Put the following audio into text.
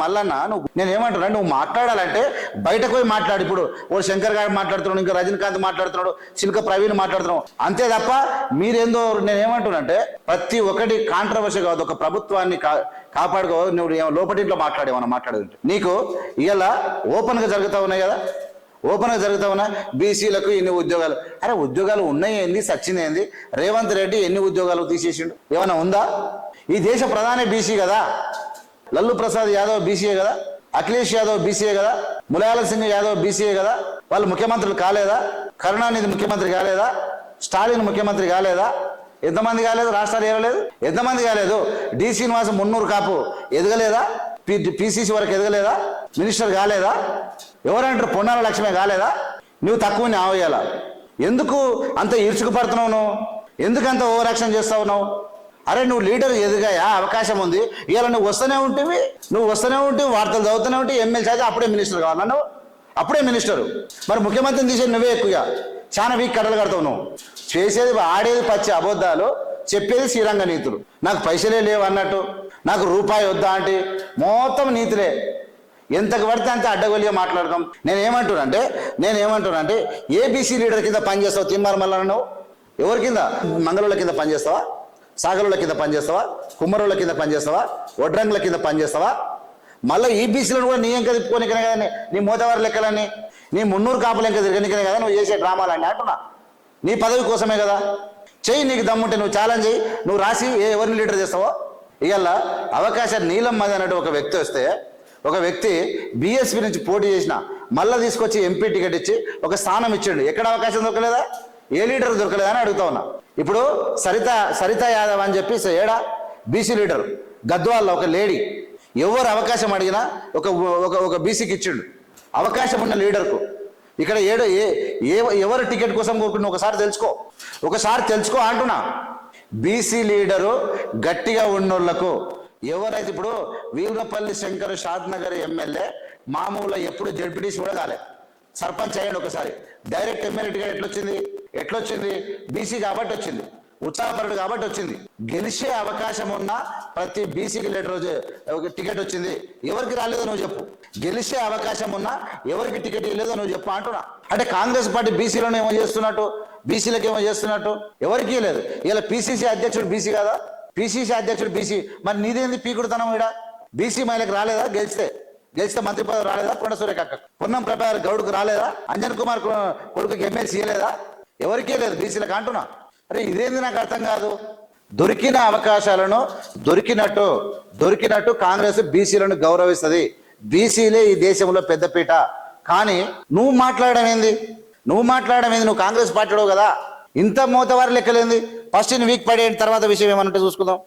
మల్లన్న నువ్వు నేను ఏమంటున్నా నువ్వు మాట్లాడాలంటే బయటకు పోయి మాట్లాడు ఇప్పుడు. ఓ శంకర్ గారు మాట్లాడుతున్నాడు ఇంకా రజనీకాంత్ మాట్లాడుతున్నాడు చిలుక ప్రవీణ్ మాట్లాడుతున్నాడు. అంతే తప్ప మీరేందో నేను ప్రతి ఒక్కటి కాంట్రవర్సీ కాదు ఒక ప్రభుత్వాన్ని కాపాడుకో నువ్వు ఏమో లోపటింట్లో మాట్లాడేమన్నా మాట్లాడుతుంటే నీకు ఇవాళ ఓపెన్గా జరుగుతూ ఉన్నాయి కదా? ఓపెన్గా జరుగుతా ఉన్నా బీసీలకు ఎన్ని ఉద్యోగాలు? అరే ఉద్యోగాలు ఉన్నాయి ఏంది? ఏంది? రేవంత్ రెడ్డి ఎన్ని ఉద్యోగాలు తీసేసిండు? ఏమైనా ఉందా? ఈ దేశ ప్రధాని బీసీ కదా? లల్లు ప్రసాద్ యాదవ్ బీసీఏ కదా? అఖిలేష్ యాదవ్ బీసీఏ కదా? ములాయాల సింగ్ యాదవ్ బీసీఏ కదా? వాళ్ళు ముఖ్యమంత్రులు కాలేదా? కరుణానిధి ముఖ్యమంత్రి కాలేదా? స్టాలిన్ ముఖ్యమంత్రి కాలేదా? ఎంతమంది కాలేదు? రాష్ట్రాలు ఏమలేదు ఎంతమంది కాలేదు? డి శ్రీనివాసం మున్నూరు కాపు ఎదగలేదా? పి పిసిసి వరకు ఎదగలేదా? మినిస్టర్ కాలేదా? ఎవరంటారు? పొన్నాల లక్ష్మే కాలేదా? నువ్వు తక్కువ ఆవేయాలా? ఎందుకు అంత ఇరుచుకుపడుతున్నావు నువ్వు? ఎందుకంత అంత ఓవర్ యాక్షన్ చేస్తావు నువ్వు అరే నువ్వు లీడర్ ఎదుగాయా? అవకాశం ఉంది. ఇలా నువ్వు వస్తూనే ఉంటేవి నువ్వు వస్తూనే ఉంటే వార్తలు చదువుతూనే ఉంటే ఎమ్మెల్సీ అయితే అప్పుడే మినిస్టర్ కావాలా. నువ్వు అప్పుడే మినిస్టర్. మరి ముఖ్యమంత్రిని తీసే నువ్వే ఎక్కువగా. చాలా వీక్ కట్టలు కడతావు నువ్వు. చేసేది ఆడేది పచ్చి అబద్ధాలు చెప్పేది శ్రీరంగ నీతులు. నాకు పైసలే లేవు అన్నట్టు. నాకు రూపాయి వద్దా అంటే మొత్తం నీతులే. ఎంతకు పడితే అంత అడ్డగొలిగా మాట్లాడతాం. నేను నేనేమంటున్నానంటే అంటే నేను అంటే ఏబీసీ లీడర్ కింద పనిచేస్తావు తిమ్మారు మళ్ళా నువ్వు? ఎవరి కింద? మంగళూళ్ళ కింద పనిచేస్తావా? సాగరుల కింద పనిచేస్తావా? కుమ్మరుల కింద పనిచేస్తావా? వడ్రంగుల కింద పనిచేస్తావా? మళ్ళీ ఈబీసీలను కూడా నీ ఎంక తిప్పుకోనికనే కదా నీ- మోతవారి లెక్కలని నీ మున్నూరు కాపులు ఎంక తిరగనికనే కదా నువ్వు చేసే డ్రామాలన్నీ అంటున్నా. నీ పదవి కోసమే కదా. చెయ్యి నీకు దమ్ముంటే నువ్వు ఛాలెంజ్ చెయ్యి. నువ్వు రాసి ఎవరిని లీడర్ చేస్తావో? ఇవాళ అవకాశం నీలం మది అన్నట్టు ఒక వ్యక్తి వస్తే ఒక వ్యక్తి బీఎస్పీ నుంచి పోటీ చేసిన మళ్ళీ తీసుకొచ్చి ఎంపీ టికెట్ ఇచ్చి ఒక స్థానం ఇచ్చిండు. ఎక్కడ అవకాశం దొరకలేదా? ఏ లీడర్ దొరకలేదని అడుగుతా ఉన్నా. ఇప్పుడు సరిత సరిత యాదవ్ అని చెప్పి ఏడా? BC leader. గద్వాల్లో ఒక లేడీ. ఎవరు అవకాశం అడిగినా ఒక ఒక ఒక బీసీకి ఇచ్చిండు. అవకాశం ఉన్న లీడర్కు. ఇక్కడ ఏడు ఏ ఏ ఎవరు టికెట్ కోసం కోరుకున్నా ఒకసారి తెలుసుకో. ఒకసారి తెలుసుకో అంటున్నా. బీసీ లీడరు గట్టిగా ఉన్నోళ్ళకు ఎవరైతే ఇప్పుడు వీరపల్లి శంకర్ షాద్ నగర్ ఎమ్మెల్యే మామూలుగా ఎప్పుడు జడ్పీటీసీ కూడా కాలేదు సర్పంచ్ అయ్యాడు ఒకసారి. డైరెక్ట్ ఎమ్మెల్యే టికెట్ ఎట్లొచ్చింది? ఎట్లొచ్చింది? బీసీ కాబట్టి వచ్చింది ఉత్సాహపరుడు కాబట్టి వచ్చింది గెలిచే అవకాశం ఉన్న ప్రతి బీసీకి లెటర్ ఒక టికెట్ వచ్చింది. ఎవరికి రాలేదో నువ్వు చెప్పు. గెలిచే అవకాశం ఉన్నా ఎవరికి టికెట్ ఇవ్వలేదో నువ్వు చెప్పు అంటున్నా. అంటే కాంగ్రెస్ పార్టీ బీసీలను ఏమో చేస్తున్నట్టు బీసీలకు ఏమో చేస్తున్నట్టు ఎవరికి లేదు ఇలా పిసిసి అధ్యక్షుడు బీసీ కదా? పిసిసి అధ్యక్షుడు బీసీ మరి నీదేంది పీకుడుతనం ఇక్కడ బీసీ మహిళకు రాలేదా గెలిస్తే? గెలిస్తే మంత్రి పదవి రాలేదా? కొండ సూర్యకక్క పొన్నం ప్రభాకర్ గౌడ్కు రాలేదా? అంజన్ కుమార్ కొడుకు కొడుకుకి ఎమ్మెల్సీ ఇవ్వలేదా? ఎవరికీ లేదు బీసీలకు అంటున్నా. అరే ఇదేంది నాకు అర్థం కాదు? దొరికిన అవకాశాలను దొరికినట్టు దొరికినట్టు కాంగ్రెస్ బీసీలను గౌరవిస్తుంది. బీసీలే ఈ దేశంలో పెద్దపీట కానీ నువ్వు మాట్లాడడం ఏంది? నువ్వు మాట్లాడడం ఏంది? నువ్వు కాంగ్రెస్ పార్టీలో కదా. ఇంత మూతవారు లెక్కలేంది? ఫస్ట్ వీక్ పడేయండి తర్వాత విషయం ఏమన్నట్టు చూసుకుందాం.